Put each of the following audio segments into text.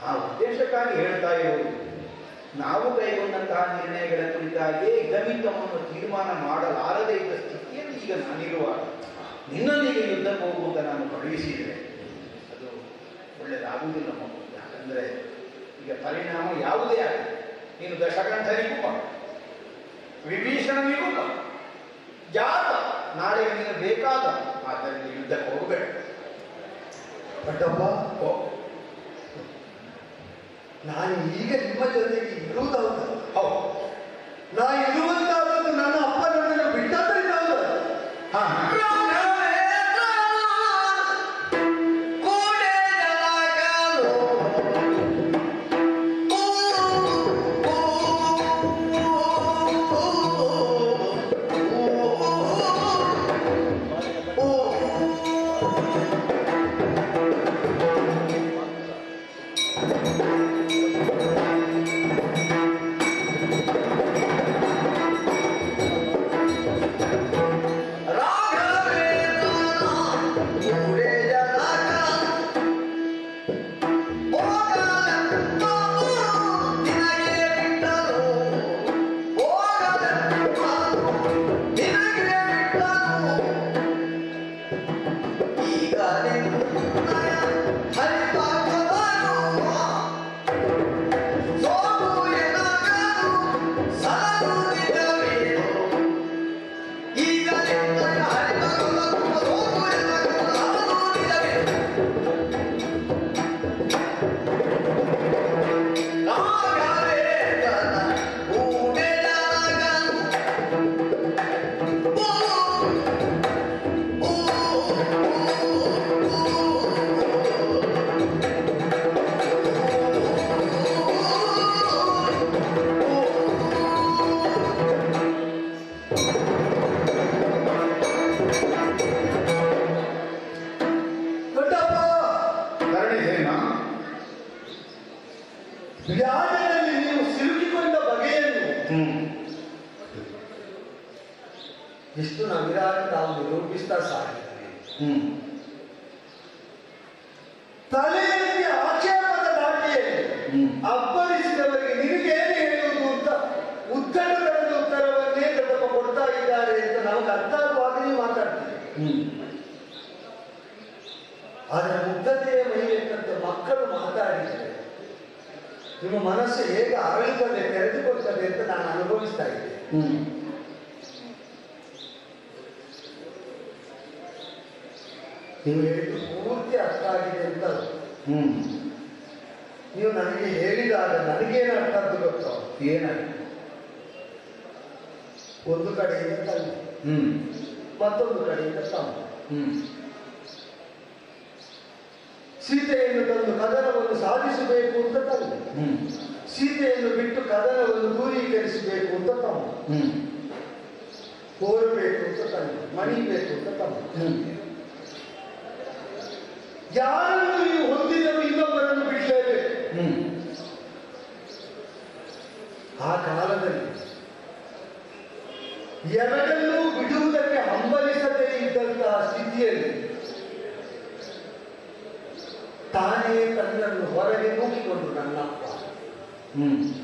ಆ ಉದ್ದೇಶಕ್ಕಾಗಿ ಹೇಳ್ತಾ ಇರುವುದು ನಾವು ಕೈಗೊಂಡಂತಹ ನಿರ್ಣಯಗಳ ಕುರಿತಾಗಿ ಗಮಿತವನ್ನು ತೀರ್ಮಾನ ಮಾಡಲಾರದೇ ಇದ್ದ ಸ್ಥಿತಿಯಲ್ಲಿ ಈಗ ನಾನಿರುವಾಗ ನಿನ್ನೊಂದಿಗೆ ಯುದ್ಧಕ್ಕೆ ಹೋಗುವಂತ ನಾನು ಕಳುಹಿಸಿದರೆ ಅದು ಒಳ್ಳೆಯದಾಗುವುದಿಲ್ಲ ಮಗು ಯಾಕಂದರೆ ಈಗ ಪರಿಣಾಮ ಯಾವುದೇ ಆಗಲಿ ನೀನು ದಶಕಂಠನಿಗೂ ಮಗ ವಿಭೀಷಣನಿಗೂ ಜಾತ ನಾಳೆ ನೀನು ಬೇಕಾದ ಆದ್ದರಿಂದ ಯುದ್ಧಕ್ಕೆ ಹೋಗಬೇಡ. ಪಟ್ಟಪ್ಪ ಓ ನಾನು ಈಗ ನಿಮ್ಮ ಜೊತೆಗೆ ಇರುವುದೌದು ಹೌದು. ನಾ ಇರುವಂತಹದ್ದು ನನ್ನ ಆದರೆ ಮುಗ್ಧತೆಯ ಮೈಲಿಟ್ಟಂತೆ ಮಕ್ಕಳು ಮಾತಾಡಿದರೆ ನಿಮ್ಮ ಮನಸ್ಸು ಹೇಗೆ ಅರಳುತ್ತದೆ ತೆರೆದುಕೊಳ್ತದೆ ಅಂತ ನಾನು ಅನುಭವಿಸ್ತಾ ಇದ್ದೆ ನೀವು ಹೇಳಿದ್ದು ಪೂರ್ತಿ ಅರ್ಥ ಆಗಿದೆ ಅಂತ ಹ್ಮ್. ನೀವು ನನಗೆ ಹೇಳಿದಾಗ ನನಗೇನು ಅರ್ಥ ಆದ್ದು ಗೊತ್ತೋ? ಏನಾಯ್ತು? ಒಂದು ಕಡೆ ತಂದೆ ಹ್ಮ್. ಮತ್ತೊಂದು ಕಡೆಯಿಂದ ತಮ್ಮ ಹ್ಮ್. ಸೀತೆಯನ್ನು ತಂದು ಕದನವನ್ನು ಸಾಧಿಸಬೇಕು ಅಂತ ತಂದೆ. ಸೀತೆಯನ್ನು ಬಿಟ್ಟು ಕದನವನ್ನು ದೂರೀಕರಿಸಬೇಕು ಅಂತ ತಮ್ಮ ಕೋರಬೇಕು ಅಂತ ತಂದೆ. ಮಣಿಬೇಕು ಅಂತ ತಮ್ಮ ಯಾರನ್ನು ನೀವು ಹೊಂದಿದರೂ ಇನ್ನೊಬ್ಬರನ್ನು ಬಿಡಲೇಬೇಕು. ಆ ಕಾಲದಲ್ಲಿ ಎರಡನ್ನೂ ಬಿಡುವುದಕ್ಕೆ ಹಂಬಲಿಸದೇ ಇದ್ದಂತಹ ಸ್ಥಿತಿಯಲ್ಲಿ ತಾನೇ ತನ್ನನ್ನು ಹೊರಗೆ ನೂಕಿಕೊಂಡು ನನ್ನಪ್ಪ. ಹ್ಮ್.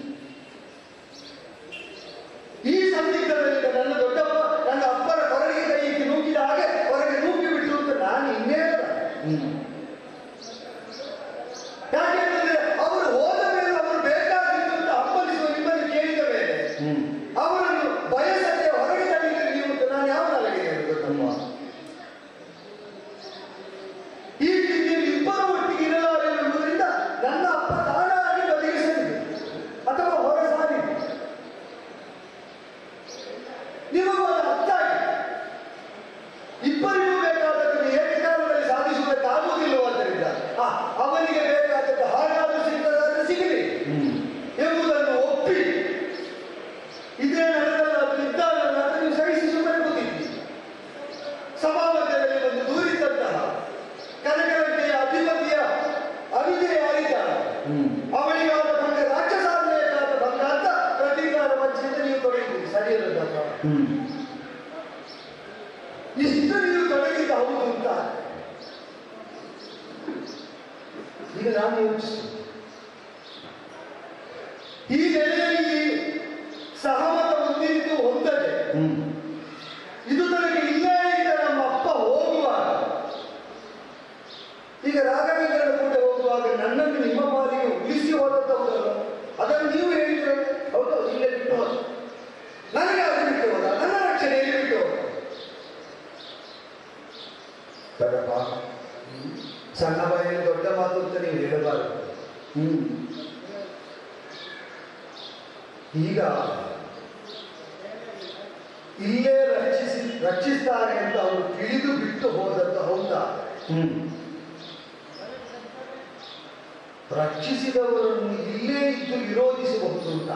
ರಕ್ಷಿಸಿದವರನ್ನು ಇಲ್ಲೇ ಇದ್ದು ವಿರೋಧಿಸಬಹುದು ಅಂತ.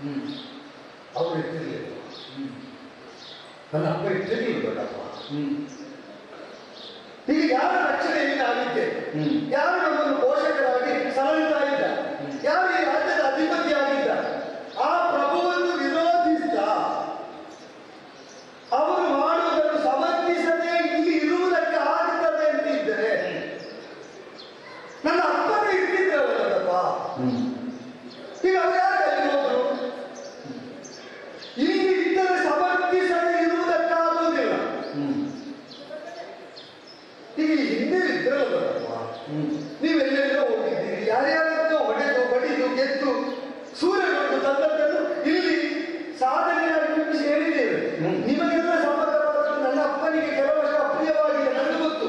ಹ್ಮ್. ಅವರು ಇಟ್ಟಿರಲಿಲ್ಲ ಹ್ಮ್. ನನ್ನ ಅಪ್ಪ ಹ್ಮ್. ಈಗ ಯಾರ ರಕ್ಷಣೆಯಿಂದ ಆಗಿದ್ದೆ. ಯಾರು ನಮ್ಮನ್ನು ಪೋಷಕರಾಗಿ ಸಲಹುತ್ತಾ ಇದ್ದ ಯಾರು ಈ ರಾಜ್ಯದ ಅಧಿಪತಿಯಾಗಿದ್ದ ಆ ಪ್ರಭುವನ್ನು ವಿರೋಧಿಸಿದ ಅವರು ಮಾಡುವುದನ್ನು ಸಮರ್ಥಿಸದೆ ಇಲ್ಲಿ ಇರುವುದಕ್ಕೆ ಆಗುತ್ತದೆ ಅಂತಿದ್ದರೆ ನನ್ನ ಅಪ್ಪನೇ ಇರ್ತಿದ್ರಲ್ಲಪ್ಪ ಹ್ಮ್ ಈಗ ಅವ್ರು ಯಾರು ಅಲ್ಲಿ ಹೋದ್ರು ಇಲ್ಲಿ ಇದ್ದರೆ ಸಮರ್ಥಿಸದೆ ಇರುವುದಕ್ಕಾಗುವುದಿಲ್ಲ ಹ್ಮ್ ಈಗ ಹಿಂದೆ ಹ್ಮ್. ನೀವೆಲ್ಲೆಲ್ಲೋ ಹೋಗಿದ್ದೀರಿ ಯಾರ್ಯಾರನ್ನೋ ಹೊಡೆದು ಬಡಿದು ಗೆದ್ದು ಸೂರ್ಯಗೊಂಡು ತಂದದ್ದನ್ನು ಇಲ್ಲಿ ಸಾಧನೆಯಾಗಿ ಬಿಂಬಿಸಿ ಹೇಳಿದ್ದೇವೆ. ನಿಮಗೆಲ್ಲ ಸಂಬಂಧವಾದ ನನ್ನ ಅಪ್ಪನಿಗೆ ಕೆಲವಷ್ಟು ಅಪ್ರಿಯವಾಗಿದೆ ನನಗೆ ಗೊತ್ತು.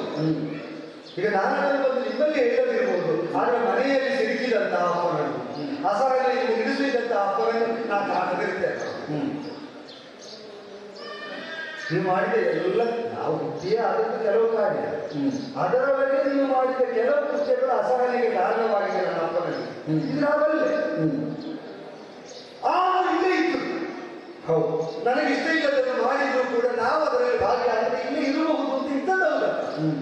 ಈಗ ನಾನು ಬಂದು ನಿಮ್ಮಲ್ಲಿ ಹೇಳದಿರ್ಬೋದು ಆದ್ರೆ ಮನೆಯಲ್ಲಿ ಸಿಲುಕಿದಂತಹ ಅಪ್ಪನನ್ನು ಹ್ಮ್. ಅಸಹನೆಯಲ್ಲಿ ಹಿಡಿಸಿದಂತಹ ಅಪ್ಪನನ್ನು ನಾನು ಕಾಣದಿರ್ತೇನೆ. ಹ್ಮ್. ನೀವು ಮಾಡಿದ ಎಲ್ಲ ನಾವು ಅದಕ್ಕೆ ಕೆಲವು ಕಾರ್ಯ. ಅದರೊಳಗೆ ನೀವು ಮಾಡಿದ ಕೆಲವು ಕೃತ್ಯಗಳು ಅಸಹನೆಗೆ ಕಾರಣವಾಗಿದೆ ನನ್ನ ಅಪ್ಪನಲ್ಲಿ. ಇದು ಆ ಇಲ್ಲೇ ಇತ್ತು. ಹೌದು. ನನಗೆ ಇಷ್ಟ ಇಲ್ಲದನ್ನು ಮಾಡಿದ್ರು ಕೂಡ ನಾವು ಅದರಲ್ಲಿ ಭಾಗಿಯಾಗದೆ ಇಲ್ಲೇ ಇರಬಹುದು ಅಂತ ಇದ್ದದಲ್ಲ ಹ್ಮ್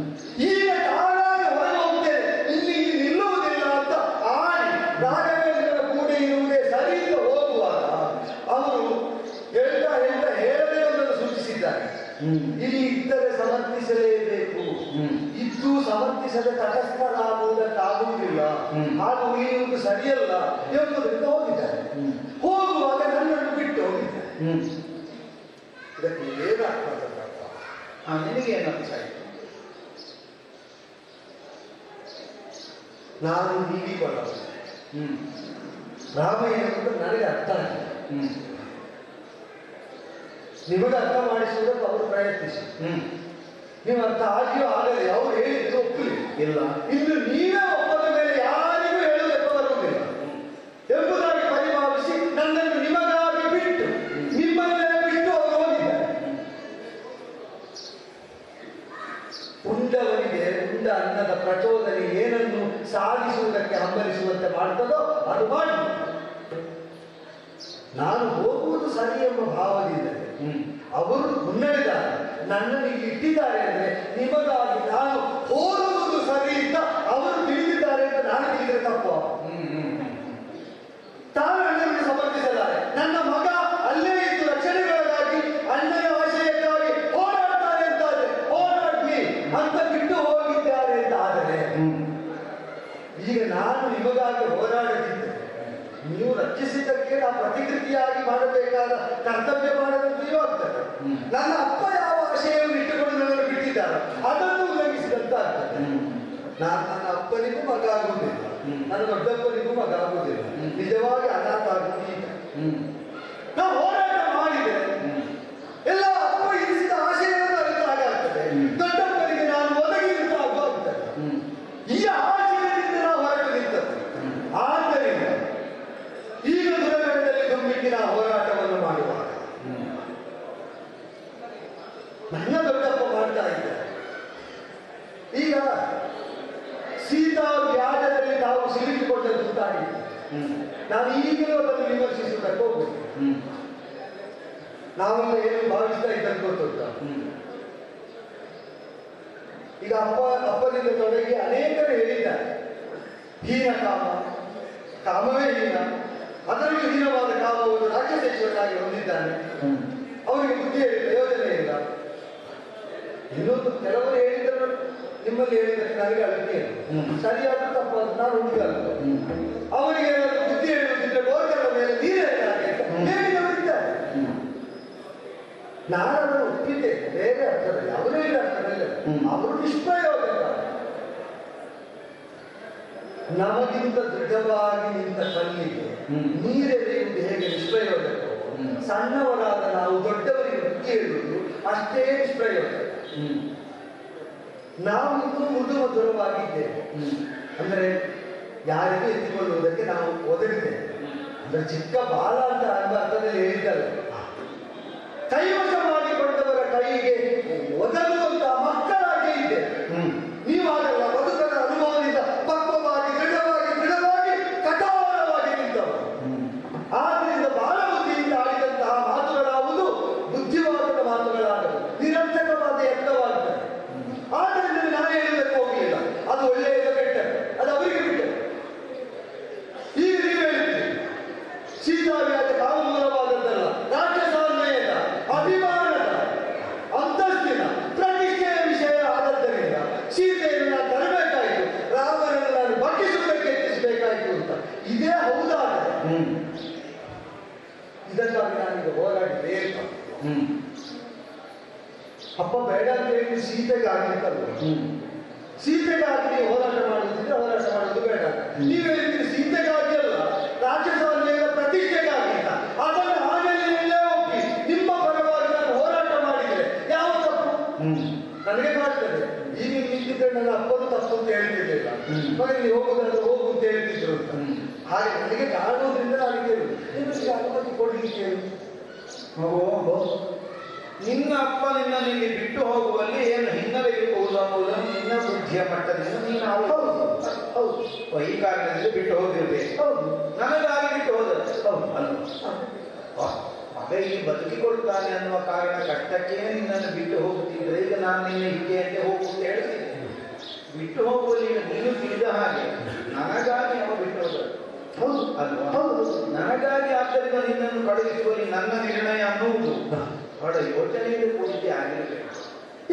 ಈಗ ತಾನಾಗಿ ಹೊರಗೆ ಹೋಗ್ತೇನೆ ಇಲ್ಲಿ ಇಲ್ಲಿ ನಿಲ್ಲುವುದಿಲ್ಲ ಅಂತ ಆಡಿ ರಾಘವೇಂದ್ರನ ಕೂಡ ಇರುವುದೇ ಸರಿ ಅಂತ ಹೋಗುವಾಗ ಅವರು ಹೇಳ್ತಾ ಹೇಳ್ತಾ ಹೇಳದೇ ಒಂದನ್ನು ಸೂಚಿಸಿದ್ದಾರೆ ಹ್ಮ್ ಇಲ್ಲಿ ಇದ್ದರೆ ಸಮರ್ಥಿಸಲೇಬೇಕು ಹ್ಮ್. ಇದ್ದು ಸಮರ್ಥಿಸದೆ ತಟಸ್ಥರಾಗುವುದಕ್ಕಾಗುವುದಿಲ್ಲ ಹ್ಮ್. ಹಾಗೂ ಉಳಿಯುವುದು ಹೋಗಿದ್ದಾರೆ ಹ್ಮ್. ಹೋಗುವಾಗ ನನ್ನನ್ನು ಬಿಟ್ಟು ಹೋಗಿದ್ದಾರೆ ಇದಕ್ಕೆ ಏನು ಅರ್ಥ? ಆ ನಿನಗೆ ಏನು ಅರ್ಥ ಆಯ್ತು? ನಾನು ನೀಡಿಕೊಳ್ಳಬಲ್ಲೆ ಹ್ಮ್. ರಾಮಾಯಣ ಅಂತ ನನಗೆ ಅರ್ಥ ಆಗಿದೆ. ಹ್ಮ್. ನಿಮಗೆ ಅರ್ಥ ಮಾಡಿಸುವುದಕ್ಕೆ ಅವರು ಪ್ರಯತ್ನಿಸಿ. ಹ್ಮ್. ನೀವು ಅರ್ಥ ಆಗಿಯೋ ಆಗಲಿ ಅವ್ರು ಹೇಳಿದ್ರು ಒಪ್ಪಲಿ. ಇಲ್ಲ. ಇನ್ನು ನೀವೇ ಒಪ್ಪದ ಮೇಲೆ ಯಾರಿಗೂ ಹೇಳುವುದಕ್ಕೆ ಬರುವುದಿಲ್ಲ ಎಂಬುದಾಗಿ ಪರಿಭಾವಿಸಿ ನನ್ನನ್ನು ನಿಮಗಾಗಿ ಬಿಟ್ಟು ನಿಮ್ಮನ್ನೇ ಬಿಟ್ಟು ಅವರು ಹೋಗಿದ್ದಾರೆ ಉಂಡವನಿಗೆ ಉಂಡ ಅನ್ನದ ಪ್ರಚೋದನೆ ಸಾಧಿಸುವುದಕ್ಕೆ ಹಂಬಲಿಸುವಂತೆ ಮಾಡ್ತದೋ ಅದು ಮಾಡಿ. ನಾನು ಹೋಗುವುದು ಸರಿ ಎಂಬ ಭಾವದಿಂದಲೇ ಹ್ಮ್. ಅವರು ಮುನ್ನಡೆದಾರೆ. ನನ್ನನ್ನು ಇಟ್ಟಿದ್ದಾರೆ ಅಂದರೆ ನಿಮಗಾಗಿ ನಾನು ಹೋಗುವುದು ಸರಿ ಅಂತ ಅವರು ತಿಳಿದಿದ್ದಾರೆ ಅಂತ ನಾನು ತಿಳಿದ್ರೆ ತಪ್ಪು ಹ್ಮ್ ಹ್ಮ್ ಹ್ಮ್ ತಾನು ಅಣ್ಣನನ್ನು ಸಮರ್ಥಿಸಲಾರೆ ನನ್ನ ಮಗ ಅಲ್ಲೇ ಇದ್ದು ರಕ್ಷಣೆಗಳಿಗಾಗಿ ಅಣ್ಣನ ಆಶಯಕ್ಕಾಗಿ ಹೋರಾಡ್ತಾರೆ ಅಂತಾದ್ರೆ ಹೋರಾಡ್ಲಿ ಅಂತ ಬಿಟ್ಟು ಹೋಗಿದ್ದಾರೆ ಅಂತ ಆದರೆ ಹ್ಮ್ ಈಗ ನಾನು ಹೋರಾಡದಿದ್ದರೆ ನೀವು ರಕ್ಷಿಸಿದ್ದಕ್ಕೆ ನಾ ಪ್ರತಿಕೃತಿಯಾಗಿ ಮಾಡಬೇಕಾದ ಕರ್ತವ್ಯ ಮಾಡದಂತೆಯೂ ಆಗ್ತದೆ. ನನ್ನ ಅಪ್ಪ ಯಾವ ಆಶಯವನ್ನು ಇಟ್ಟುಕೊಂಡು ನನ್ನನ್ನು ಬಿಟ್ಟಿದ್ದಾರೆ ಅದನ್ನು ಉಲ್ಲಂಘಿಸಿದಂತ ಆಗ್ತದೆ ನಾನು ನನ್ನ ಅಪ್ಪನಿಗೂ ಮಗ ಆಗುವುದಿಲ್ಲ. ನನ್ನ ದೊಡ್ಡಪ್ಪನಿಗೂ ಮಗ ಆಗುವುದಿಲ್ಲ. ನಿಜವಾಗಿ ಅನಾಥ ಆಗುವುದು ಈಗ ಹ್ಮ್ ನಾವು ಹೋರಾಟ ಮಾಡಿದರೆ ಹ್ಮ್ ಎಲ್ಲ ಅಪ್ಪ ಇರಿಸಿದ ಆಶಯವನ್ನು ಅರಿತಾಗ ಆಗ್ತದೆ ಹ್ಮ್. ದೊಡ್ಡಪ್ಪನಿಗೆ ನಾನು ಒದಗಿದಂತ ಆಗ್ತದೆ ಹ್ಮ್ ಈ ಆಶಯದಿಂದ ನಾವು ಹೊರಟು ನಿಂತದ್ದು ಹ್ಮ್. ಆದ್ದರಿಂದ ಈಗ ದುರಗಡದಲ್ಲಿ ತುಂಬಿಟ್ಟಿನ ಹೋರಾಟವನ್ನು ಮಾಡುವಾಗ ಹ್ಮ್ ನನ್ನ ದೊಡ್ಡಪ್ಪ ಮಾಡ್ತಾ ಇದ್ದಾರೆ ಈಗ ಸೀತಾ ವ್ಯಾಜದಲ್ಲಿ ತಾವು ಸಿಲುಕಿಕೊಂಡದ್ದು ಸುತ್ತಾಡಿದ್ದು ಹ್ಮ್ ನಾನು ಈಗಲೂ ಅದನ್ನು ವಿಮರ್ಶಿಸುವುದಕ್ಕೆ ಹೋಗುದು ಹ್ಮ್ ನಾವೆಲ್ಲ ಏನು ಭಾವಿಸ್ತಾ ಇದ್ದಂತ ಗೊತ್ತುಂಟ? ಈಗ ಅಪ್ಪ ಅಪ್ಪನಿಂದ ತೊಡಗಿ ಅನೇಕರು ಹೇಳಿದ್ದಾರೆ. ಹೀನ ಕಾಮ ಕಾಮವೇ ಹೀನ. ಅದರಲ್ಲಿ ಹೀನವಾದ ಕಾಮವನ್ನು ರಾಕ್ಷಸೇಶ್ವರನಾಗಿ ಹೊಂದಿದ್ದಾನೆ. ಹ್ಮ್. ಅವರಿಗೆ ಬುದ್ಧಿ ಪ್ರಯೋಜನ ಇಲ್ಲ. ಇನ್ನೊಂದು ಕೆಲವರು ಹೇಳಿದ್ರು ನಿಮ್ಮಲ್ಲಿ ಹೇಳಿದ್ರೆ ನನಗೆ ಅಳತೆ. ಸರಿಯಾದ ಅಂತ ನಾನು ಹುಡುಗಲ್ಲ ಅವರಿಗೆ ಬುದ್ಧಿ ಹೇಳುವುದಿದ್ರೆ ಗೋರ್ಗರ ಮೇಲೆ ನಾನು ಅದನ್ನು ಒಪ್ಪಿದ್ದೆ. ಬೇರೆ ಅರ್ಥದಲ್ಲಿ ಅವರೇ ಇಲ್ಲ ಅರ್ಥದಲ್ಲಿ. ಅವರು ನಿಷ್ಪ್ರಯೋಗ ನಮಗಿಂತ ದೃಢವಾಗಿ ನಿಂತ ಹ್ಮ್. ನೀರೆರೆಯುವುದು ಹೇಗೆ ನಿಷ್ಪ್ರಯೋಗ. ಸಣ್ಣವರಾದ ನಾವು ದೊಡ್ಡವರಿಗೆ ಹೇಳುವುದು ಅಷ್ಟೇ ನಿಷ್ಪ್ರಯೋಗ ನಾವು ಇನ್ನೂ ಮುದುವ ಮಧುರವಾಗಿದ್ದೇವೆ ಅಂದ್ರೆ ಯಾರಿಗೂ ಎತ್ತಿಕೊಳ್ಳುವುದಕ್ಕೆ ನಾವು ಒದಗಿದ್ದೇವೆ. ಅಂದ್ರೆ ಚಿಕ್ಕ ಬಾಲ ಅಂತ ಅನ್ನೋ ಅರ್ಥದಲ್ಲಿ ಹೇಳಿದ್ದಲ್ಲ. ಕೈವಶ ಮಾಡಿಕೊಂಡವರ ಕೈಗೆ ಮಕ್ಕಳಾಗಿ ಇದ್ದೇವೆ ಹ್ಮ್ ನೀವು ಹಾಗಲ್ಲ ಬದುಕದ ಅನುಭವದಿಂದ ಪಕ್ವವಾಗಿ ದೃಢವಾಗಿ ದೃಢವಾಗಿ ಕಠೋರವಾಗಿ ನಿಂತವರು ಹ್ಮ್ ಆದ್ದರಿಂದ ಬಾಲ ಬುದ್ಧಿಯಿಂದ ಆಡಿದಂತಹ ಮಾತುಗಳಾವುದು ಬುದ್ಧಿವಾದದ ಮಾತುಗಳಾಗದು ನಿರಂತಕವಾದ ಯತ್ನವಾಗ್ತದೆ ಆದ್ದರಿಂದ ನಾನು ಹೇಳಲಿಕ್ಕೆ ಹೋಗಲಿಲ್ಲ ಅದು ಒಳ್ಳೆಯದು ಕೆಟ್ಟ ಅದು ಅವರಿಗೆ ಬಿಟ್ಟದ್ದು ಈಗ ನೀವು ಹೇಳ್ತೀರಿ ಸೀತಾವ್ಯಾಜ ಕಾಮೂಲವಾದದ್ದಲ್ಲ ರಾಕ್ಷಸಾನ್ವಯದ ಅಭಿಮಾನದ ಅಂತಸ್ತಿನ ಪ್ರತಿಷ್ಠೆಯ ವಿಷಯ ಆದದ್ದರಿಂದ ಸೀತೆಯನ್ನು ನಾನು ತರಬೇಕಾಯಿತು ರಾಮನನ್ನು ನಾನು ಬಗ್ಗಿಸುವುದಕ್ಕೆ ಯತ್ನಿಸಬೇಕಾಯಿತು ಅಂತ ಇದೇ ಹೌದಾದರೆ ಹ್ಮ್ ಇದಕ್ಕಾಗಿ ನಾನೀಗ ಹೋರಾಡಿದೆ ಅಂತ ಹ್ಮ್ ಅಪ್ಪ ಬೇಡ ಅಂತ ಹೇಳಿ ಸೀತೆಗೆ ಆಗ್ಲಿಕ್ಕಲ್ಲ ಹ್ಮ್ ಸೀತೆಗಾಗಿ ನೀವು ಹೋರಾಟ ಮಾಡುವುದಿದ್ರೆ ಹೋರಾಟ ಮಾಡೋದು ಬೇಡ ನೀವು ಹೇಳ್ತೀರಿ ಸೀತೆಗಾಗಿ ಅಲ್ಲ ರಾಕ್ಷಸವನ್ನೆಲ್ಲ ಪ್ರತಿಷ್ಠೆಗಾಗಿ ಅಂತ ಅದನ್ನು ಆಮೇಲೆ ಎಲ್ಲೇ ಒಪ್ಪಿ ನಿಮ್ಮ ಪರವಾಗಿ ನಾನು ಹೋರಾಟ ಮಾಡಿದ್ರೆ ಯಾವ ತಪ್ಪು ಹ್ಮ್ ನನಗೆ ಕಾಡ್ತದೆ ಈಗ ನಿಂತಿದ್ರೆ ನನ್ನ ಅಪ್ಪನು ತಪ್ಪು ಅಂತ ಮಗನಿಗೆ ಹೋಗುದಾದ್ರೆ ಹೋಗು ಅಂತ ಹೇಳ್ತಿದ್ರು ಅಂತ. ಹಾಗೆ ನನಗೆ ಕಾಣುವುದರಿಂದ ನಾನು ಕೇಳುದು ನಿಮಗೆ ಅನುಮತಿ ಕೊಡ್ಲಿಕ್ಕೆ ಹೋಗೋ ನಿನ್ನ ಅಪ್ಪ ನಿನ್ನ ಇಲ್ಲಿ ಬಿಟ್ಟು ಹೋಗುವಲ್ಲಿ ಏನು ಹಿನ್ನೆಲೆ ಇರಬಹುದು ಅನ್ನುವುದನ್ನು ನಿನ್ನ ಬುದ್ಧಿಯ ಮಟ್ಟದಿಂದ ನೀನು ಹೌದು. ಹೌದು. ಈ ಕಾರಣದಲ್ಲಿ ಬಿಟ್ಟು ಹೋಗಿರ್ಬೇಕು. ಹೌದು. ನನಗಾಗಿ ಬಿಟ್ಟು ಹೋದ. ಹೌದು. ಅಲ್ವಾ ಮಗ ಇಲ್ಲಿ ಬದುಕಿಕೊಳ್ತಾನೆ ಅನ್ನುವ ಕಾರಣ ಕಷ್ಟಕ್ಕೆ ನಿನ್ನನ್ನು ಬಿಟ್ಟು ಹೋಗುತ್ತಿದ್ರೆ ಈಗ ನಾನು ನಿನ್ನ ಹಿಂದೆ ಹೋಗು ಅಂತ ಹೇಳ್ತೀನಿ. ಬಿಟ್ಟು ಹೋಗುವಲ್ಲಿ ಈಗ ನೀನು ತಿಳಿದ ಹಾಗೆ ನನಗಾಗಿ ಅವ ಬಿಟ್ಟು ಹೋದ ಹೌದು ಅಲ್ವಾ ಹೌದು. ನನಗಾಗಿ ಆದ್ದರಿಂದ ನಿನ್ನನ್ನು ಕಳುಹಿಸುವಲ್ಲಿ ನನ್ನ ನಿರ್ಣಯ ಅನ್ನುವುದು. ಬಹಳ ಯೋಚನೆಯಲ್ಲಿ ಕೂಡಿದ್ದೆ ಆಗಿರಬೇಕು.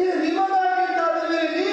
ಈಗ ನಿಮಗಾಗಿ ಮೇಲೆ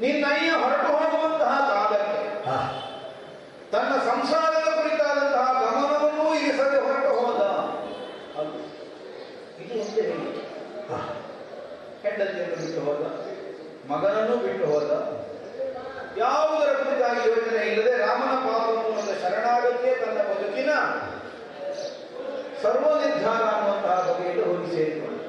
ನಿನ್ನಯ್ಯ ಹೊರಟು ಹೋಗುವಂತಹ ಕಾಲಕ್ಕೆ. ತನ್ನ ಸಂಸಾರದ ಕುರಿತಾದಂತಹ ಗಮನವನ್ನೂ ಇರಿಸದೆ ಹೊರಟು ಹೋದ. ಇದು ಒಂದೇ. ಹೆಂಡತಿಯನ್ನು ಬಿಟ್ಟು ಹೋದ ಮಗನನ್ನು ಬಿಟ್ಟು ಹೋದ. ಯಾವುದರ ಕುರಿತಾಗಿ ಯೋಚನೆ ಇಲ್ಲದೆ ರಾಮನ ಪಾದಮೂಲದ ಶರಣಾಗತಿಯೇ ತನ್ನ ಬದುಕಿನ ಸರ್ವ ನಿರ್ಧಾರ ಅನ್ನುವಂತಹ ಬಗೆಯಲ್ಲಿ ಹೋಗಿ ಸೇರಿಕೊಂಡ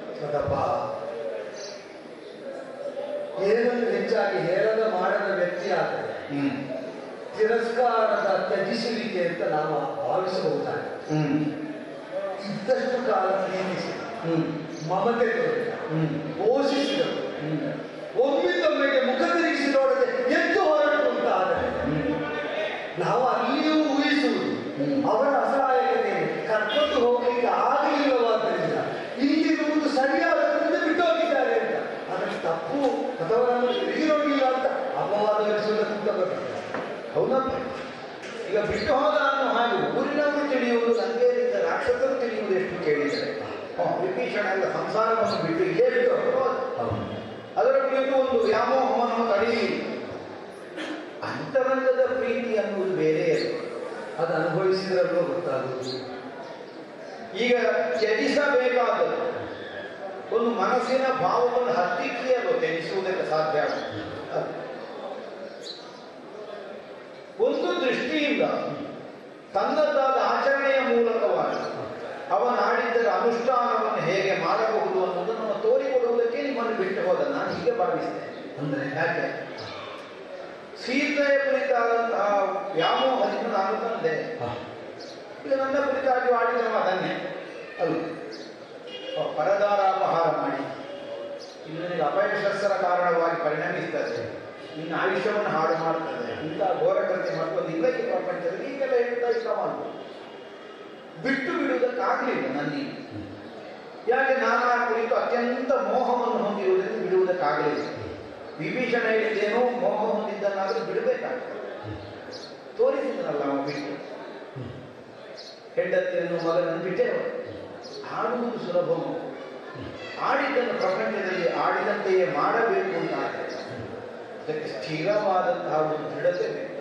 ಏನನ್ನು ಹೆಚ್ಚಾಗಿ ಹೇಳದ ಮಾಡದ ವ್ಯಕ್ತಿ ಆದರೆ ತಿರಸ್ಕಾರದ ತ್ಯಜಿಸುವಿಕೆ ಅಂತ ನಾವು ಭಾವಿಸಬಹುದಾಗಿದೆ. ಹ್ಮ್. ಇದ್ದಷ್ಟು ಕಾಲ ಪ್ರೀತಿಸಿ. ಮಮತೆ ತೋರಿದ. ಪೋಷಿಸಿದರು ಹ್ಮ್. ಒಮ್ಮಿಂದೊಮ್ಮೆಗೆ ಮುಖ ತಿರುಗಿಸಿ ನೋಡದೆ ಎದ್ದು ಹೊರಟು ಅಂತ ಆದರೆ ನಾವು ಅಲ್ಲಿಯೂ ಊಹಿಸುವುದು ಅವರ ಅಸಹಾಯಕತೆ ಕರ್ಕೊಂಡು ಹೋಗಲಿಕ್ಕೆ ಆಗಲಿಲ್ಲವಾದ್ದರಿಂದ ಇಲ್ಲಿರುವುದು ಸರಿಯಾದ ಬಿಟ್ಟು ಹೋಗಿದ್ದಾರೆ ಅಂತ ಅದಕ್ಕೆ ತಪ್ಪು ಬಿಟ್ಟು ಹೋದ ಹಾಗೆ ಊರಿನವರು ತಿಳಿಯುವುದು ಸಂಜೆಯಲ್ಲಿದ್ದ ರಾಕ್ಷಸರು ತಿಳಿಯುವುದು ಎಷ್ಟು ಕೇಳಿದರೆ ವಿಭೀಷಣ ಎಲ್ಲ ಸಂಸಾರವನ್ನು ಬಿಟ್ಟು ಇಲ್ಲೇ ಬಿಟ್ಟು. ಅದರ ಕುರಿತು ಒಂದು ವ್ಯಾಮೋಹವನ್ನು ತಡೆಯಿರಿ ಅಂತರಂಗದ ಪ್ರೀತಿ ಅನ್ನುವುದು ಬೇರೆ ಅದು ಅನುಭವಿಸಿದ್ರಲ್ಲೂ ಗೊತ್ತಾಗುವುದು ಈಗ ತ್ಯಜಿಸಬೇಕಾದದ್ದು, ಒಂದು ಮನಸ್ಸಿನ ಭಾವವನ್ನು ಹತ್ತಿಕ್ಕಿಯಲು ತ್ಯಜಿಸುವುದಕ್ಕೆ ಸಾಧ್ಯ ಆಗುತ್ತದೆ. ಒಂದು ದೃಷ್ಟಿಯಿಂದ ತನ್ನದಾದ ಆಚರಣೆಯ ಮೂಲಕವಾಗಿ ಅವನಾಡಿದ್ದರ ಅನುಷ್ಠಾನವನ್ನು ಹೇಗೆ ಮಾಡಬಹುದು ಅನ್ನೋದನ್ನು ತೋರಿಕೊಡುವುದಕ್ಕೆ ನಿಮ್ಮನ್ನು ಬಿಟ್ಟು ಹೋದ. ನಾನು ಹೀಗೆ ಭಾವಿಸ್ತೇನೆ. ಅಂದರೆ ಯಾಕೆ? ಸೀತೆಯ ಕುರಿತಾದಂತಹ ವ್ಯಾಮೋಹದಿಂದ ನಾನು ತಂದೆ. ಈಗ ನನ್ನ ಕುರಿತಾಗಿ ಆಡಿದ ಅದನ್ನೇ ಅದು ಪರದಾರಾಪಹಾರ ಮಾಡಿ. ಇದು ನನಗೆ ಅಪಯಶಸ್ಸರ ಕಾರಣವಾಗಿ ಪರಿಣಮಿಸ್ತದೆ. ನಿನ್ನ ಆಯುಷ್ಯವನ್ನು ಹಾಳು ಮಾಡ್ತದೆ. ಇಂಥ ಘೋರಕೃತ್ಯ ಮತ್ತೊಂದು ಇಲ್ಲ ಈ ಪ್ರಪಂಚದಲ್ಲಿ ಈಗೆಲ್ಲ ಹೇಳ್ತಾ ಇಷ್ಟ ಮಾಡುವುದು ಬಿಟ್ಟು ಬಿಡುವುದಕ್ಕಾಗಲಿಲ್ಲ ನನ್ನ ಯಾಕೆ ನಾನು ಆ ಕುರಿತು ಅತ್ಯಂತ ಮೋಹವನ್ನು ಹೊಂದಿರುವುದರಿಂದ ಬಿಡುವುದಕ್ಕಾಗಲಿಲ್ಲ. ವಿಭೀಷಣ ಹೇಳಿದ್ದೇನೋ ಮೋಹ ಹೊಂದಿದ್ದನ್ನಾದರೂ ಬಿಡಬೇಕಾಗ್ತದೆ. ತೋರಿಸಿದನಲ್ಲ ಅವನು ಬಿಟ್ಟು. ಹೆಂಡತಿಯನ್ನು ಮಗನನ್ನು ಬಿಟ್ಟೆ ಆಡುವುದು ಸುಲಭವು ಆಡಿದ್ದನ್ನು ಪ್ರಪಂಚದಲ್ಲಿ ಆಡಿದಂತೆಯೇ ಮಾಡಬೇಕು ಅಂತ ಅದಕ್ಕೆ ಸ್ಥಿರವಾದಂತಹ ಒಂದು ದೃಢತೆ ಬೇಕು.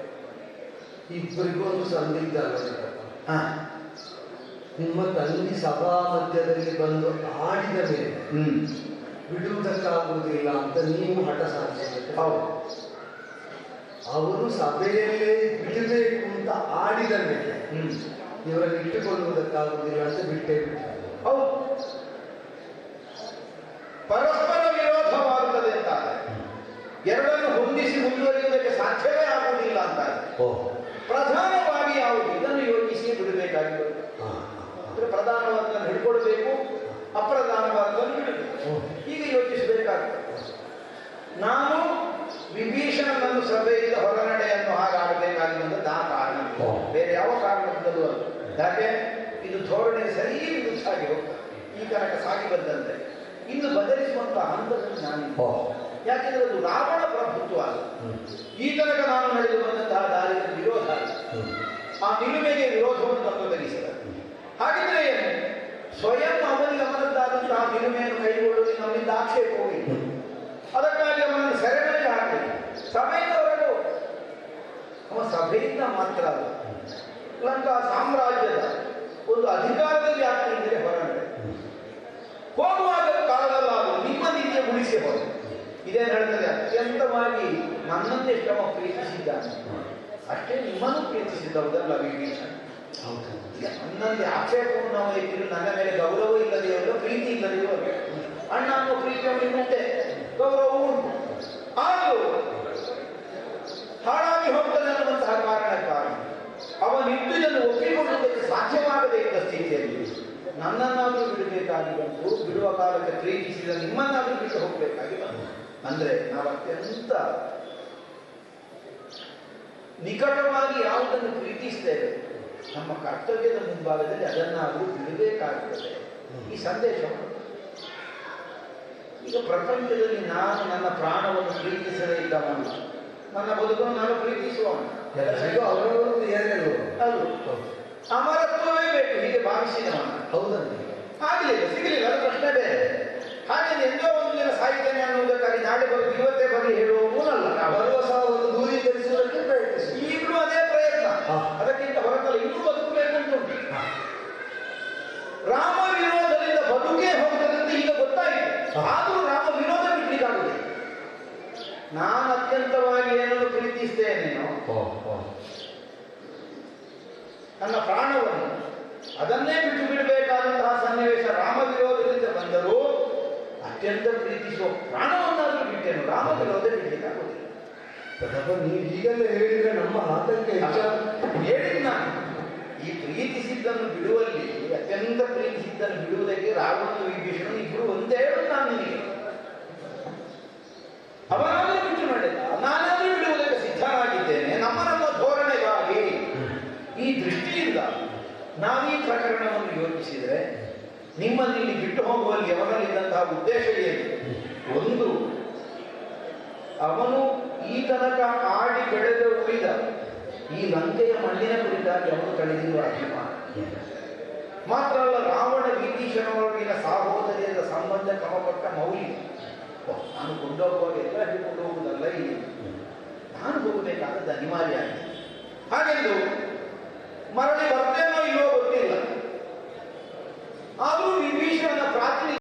ಇಬ್ಬರಿಗೂ ಒಂದು ಸಂದಿಗ್ಧ ಹಾ. ನಿಮ್ಮ ತಂಗಿ ಸಭಾ ಮಧ್ಯದಲ್ಲಿ ಬಂದು ಆಡಿದ ಮೇಲೆ ಹ್ಮ್. ಬಿಡುವುದಕ್ಕಾಗುವುದಿಲ್ಲ ಅಂತ ನೀವು ಹಠ ಸಾಧಿಸಬೇಕು. ಹೌದು. ಅವರು ಸಭೆಯಲ್ಲೇ ಬಿಡಬೇಕು ಅಂತ ಆಡಿದ ಮೇಲೆ ಹ್ಮ್. ಇವರನ್ನು ಇಟ್ಟುಕೊಳ್ಳುವುದಕ್ಕಾಗುವುದಿಲ್ಲ ಅಂತ ಬಿಟ್ಟೇ ಬಿಟ್ಟು ಹೌದು. ಅಂತ ಎರಡನ್ನು ಹೊಂದಿಸಿ ಮುಂದುವರಿಯುವುದಕ್ಕೆ ಸಾಧ್ಯವೇ ಆಗುವುದಿಲ್ಲ ಅಂತ ಪ್ರಧಾನವಾಗಿ ಯಾವುದು? ಇದನ್ನು ಯೋಚಿಸಿ ಬಿಡಬೇಕಾಗಿದೆ. ಅಂದರೆ ಪ್ರಧಾನವಾದನ್ನು ಹಿಡ್ಕೊಳ್ಬೇಕು ಅಪ್ರಧಾನವಾದದನ್ನು ಬಿಡಬೇಕು. ಈಗ ಯೋಚಿಸಬೇಕಾಗ್ತದೆ ನಾನು ವಿಭೀಷಣನನ್ನು ಸಭೆಯಿಂದ ಹೊರನಡೆಯನ್ನು ಹಾಗೆ ಆಡಬೇಕಾಗಿ ಬಂದದ್ದು ಆ ಕಾರಣ ಬೇರೆ ಯಾವ ಕಾರಣದಿಂದಲೂ ಅಲ್ಲ. ಯಾಕೆ? ಇದು ಧೋರಣೆ ಸರಿ ಸಾಗಿ ಹೋಗ್ತದೆ ಈ ತನಕ ಸಾಗಿ ಬಂದಂತೆ. ಇನ್ನು ಬದಲಿಸುವಂತ ಹಂತದಲ್ಲಿ ನಾನು ಯಾಕೆಂದ್ರೆ ಅದು ರಾವಣ ಪ್ರಭುತ್ವ ಅಲ್ಲ ಈ ತನಕ ನಾನು ನಡೆದು ಬಂದಂತಹ ದಾರಿಯ ವಿರೋಧ ಅಲ್ಲ ಆ ನಿಲುಮೆಗೆ ವಿರೋಧವನ್ನು ತಂದೊದಗಿಸಿದ ಹಾಗಿದ್ರೆ ಸ್ವಯಂ ಅವನಿಗೆ ಅವನದ್ದಾದಂತಹ ನಿಲುಮೆಯನ್ನು ಕೈಗೊಳ್ಳುವುದು ನಮ್ಮಿಂದ ಆಕ್ಷೇಪ ಹೋಗಿ ಅದಕ್ಕಾಗಿ ಅವನನ್ನು ಸೆರೆಮನೆಗೆ ಹಾಕಿ ಸಭೆಯಿಂದ ಹೊರಡು ಅವ ಸಭೆಯಿಂದ ಮಾತ್ರ ಅಲ್ಲ. ಲಂಕಾ ಸಾಮ್ರಾಜ್ಯದ ಒಂದು ಅಧಿಕಾರದಲ್ಲಿ ವ್ಯಾಪ್ತಿಯಿಂದಲೇ ಹೊರಟೆ ಹೋಗುವಾಗ ಕಾಲದಲ್ಲಾದರೂ ನಿಮ್ಮ ನೀತಿಯ ಉಳಿಸಿ ಹೋದ ಇದೇನು ಹೇಳ್ತದೆ ಅತ್ಯಂತವಾಗಿ ನನ್ನನ್ನೆಷ್ಟವ ಪ್ರೀತಿಸಿದ್ದಾನೆ. ಅಷ್ಟೇ ನಿಮ್ಮನ್ನು ಪ್ರೀತಿಸಿದ್ದ ವಿಭೀಷಣ ಈಗ ನನ್ನಲ್ಲಿ ಆಕ್ಷೇಪವನ್ನು ನಾವು ಎತ್ತಿರು ನನ್ನ ಮೇಲೆ ಗೌರವ ಇಲ್ಲದೆಯವರು ಪ್ರೀತಿ ಇಲ್ಲದೆಯವರು ಅಣ್ಣ ಅನ್ನೋ ಪ್ರೀತಿ ಅವನಿಗೆ ಉಂಟೆ. ಗೌರವ ಉಂಟು. ಆದರೂ ಹಾಳಾಗಿ ಹೋಗ್ತದೆ ಅನ್ನುವಂತಹ ಕಾರಣಕ್ಕಾಗಿ ಅವನಿಟ್ಟು ಇದನ್ನು ಒಪ್ಪಿಕೊಳ್ಳುವುದಕ್ಕೆ ಸಾಧ್ಯವಾಗದೇ ಇದ್ದ ಸ್ಥಿತಿಯಲ್ಲಿ ನನ್ನನ್ನಾದರೂ ಬಿಡಬೇಕಾಗಿ ಬಂತು. ಬಿಡುವ ಕಾಲಕ್ಕೆ ಪ್ರೀತಿಸಿದ ನಿಮ್ಮನ್ನಾದರೂ ಬಿಟ್ಟು ಹೋಗಬೇಕಾಗಿ ಬಂತು. ಅಂದ್ರೆ ನಾವು ಅತ್ಯಂತ ನಿಕಟವಾಗಿ ಯಾವುದನ್ನು ಪ್ರೀತಿಸ್ತೇವೆ ನಮ್ಮ ಕರ್ತವ್ಯದ ಮುಂಭಾಗದಲ್ಲಿ ಅದನ್ನಾದರೂ ಬಿಡಬೇಕಾಗುತ್ತದೆ ಈ ಸಂದೇಶವನ್ನು ಈಗ ಪ್ರಪಂಚದಲ್ಲಿ ನಾನು ನನ್ನ ಪ್ರಾಣವನ್ನು ಪ್ರೀತಿಸದೇ ಇದ್ದವನು. ನನ್ನ ಬದುಕನ್ನು ನಾನು ಪ್ರೀತಿಸುವವನು. ಏನೇನು ಅದು ಅಮರತ್ವವೇ ಬೇಕು ಹೀಗೆ ಭಾವಿಸಿದವನು. ಹೌದಂತೆ ಆಗಲಿಲ್ಲ ಸಿಗಲಿಲ್ಲ ಅದು ಪ್ರಶ್ನೆ ಬೇರೆ. ಹಾಗೆ ಎಂದೋ ಒಂದು ದಿನ ಸಾಯ್ತೇನೆ ಅನ್ನುವುದಕ್ಕಾಗಿ ನಾಳೆ ಬರೋದು ಇವತ್ತೇ ಬರಲಿ ಹೇಳುವವನಲ್ಲ ಬರುವ ಸಾವನ್ನು ದೂರೀಕರಿಸುವುದಕ್ಕೆ ಪ್ರಯತ್ನಿಸಿ. ಈಗಲೂ ಅದೇ ಪ್ರಯತ್ನ. ಅದಕ್ಕಿಂತ ಹೊರತಲ್ಲ ಇನ್ನೂ ಬದುಕಬೇಕಂತ ರಾಮ ವಿರೋಧದಿಂದ ಬದುಕೇ ಹೋಗುವುದರಿಂದ ಈಗ ಗೊತ್ತಾಯಿತು ಆದರೂ ರಾಮ ವಿರೋಧ ಬಿಡ್ಲಿಕ್ಕಾಗುದಿಲ್ಲ ನಾನು ಅತ್ಯಂತವಾಗಿ ಏನನ್ನು ಪ್ರೀತಿಸ್ತೇನೆ ನನ್ನ ಪ್ರಾಣವನ್ನು. ಅದನ್ನೇ ಬಿಟ್ಟು ಬಿಡಬೇಕಾದಂತಹ ಸನ್ನಿವೇಶ ರಾಮ ಅತ್ಯಂತ ಪ್ರೀತಿಸುವ ಪ್ರಾಣವನ್ನಾದರೂ ಬಿಟ್ಟೇನು ರಾಮ ಅದೇ ಬಿಡ್ಲಿಕ್ಕಾಗುದಿಲ್ಲ ಅಥವಾ ನೀವು ಈಗಲೇ ಹೇಳಿದ್ರೆ ನಮ್ಮ ಆತಂಕ ಹೇಳಿದ್ ನಾನು. ಈ ಪ್ರೀತಿಸಿದ್ದನ್ನು ಬಿಡುವಲ್ಲಿ ಅತ್ಯಂತ ಪ್ರೀತಿಸಿದ್ದನ್ನು ಬಿಡುವುದಕ್ಕೆ ರಾವಣ ವಿಭೀಷಣ ಇಬ್ಬರು ಒಂದೇ ಹೇಳೋದು ನಾನು ನಿನಗೆ ಅವನಾದರೂ ಬಿಟ್ಟು ಮಾಡಿಲ್ಲ. ನಾನಾದರೂ ಬಿಡುವುದಕ್ಕೆ ಸಿದ್ಧನಾಗಿದ್ದೇನೆ. ನಮ್ಮ ನಮ್ಮ ಧೋರಣೆಗಾಗಿ. ಈ ದೃಷ್ಟಿಯಿಂದ ನಾವೀ ಪ್ರಕರಣವನ್ನು ಯೋಚಿಸಿದರೆ ನಿಮ್ಮನ್ನು ಇಲ್ಲಿ ಬಿಟ್ಟು ಹೋಗುವಲ್ಲಿ ಅವನಲ್ಲಿದ್ದಂತಹ ಉದ್ದೇಶ ಏನು? ಒಂದು, ಅವನು ಈ ತನಕ ಆಡಿ ಬೆಳೆದ ಉಳಿದ ಈ ಲಂಕೆಯ ಮಣ್ಣಿನ ಕುರಿತಾಗಿ ಅವನು ಕಳೆದಿರುವ ಅಭಿಮಾನ. ಮಾತ್ರ ಅಲ್ಲ, ರಾವಣ ವಿಭೀಷಣರೊಳಗಿನ ಸಹೋದರಿಯರ ಸಂಬಂಧ ಕ್ರಮಪಟ್ಟ ಮೌಲ್ಯ. ನಾನು ಕೊಂಡೋಗುವಾಗ ಎಲ್ಲ ಹಿಡ್ಕೊಂಡು ಹೋಗುವುದಲ್ಲ ಇಲ್ಲಿ. ನಾನು ಹೋಗಬೇಕಾದದ್ದು ಅನಿವಾರ್ಯ ಆಗಿದೆ. ಹಾಗೆಂದು ಮರಳಿ ಬರ್ತೇನೆ ಆದರೂ ವಿಭೀಷಣನ ಪ್ರಾರ್ಥನೆ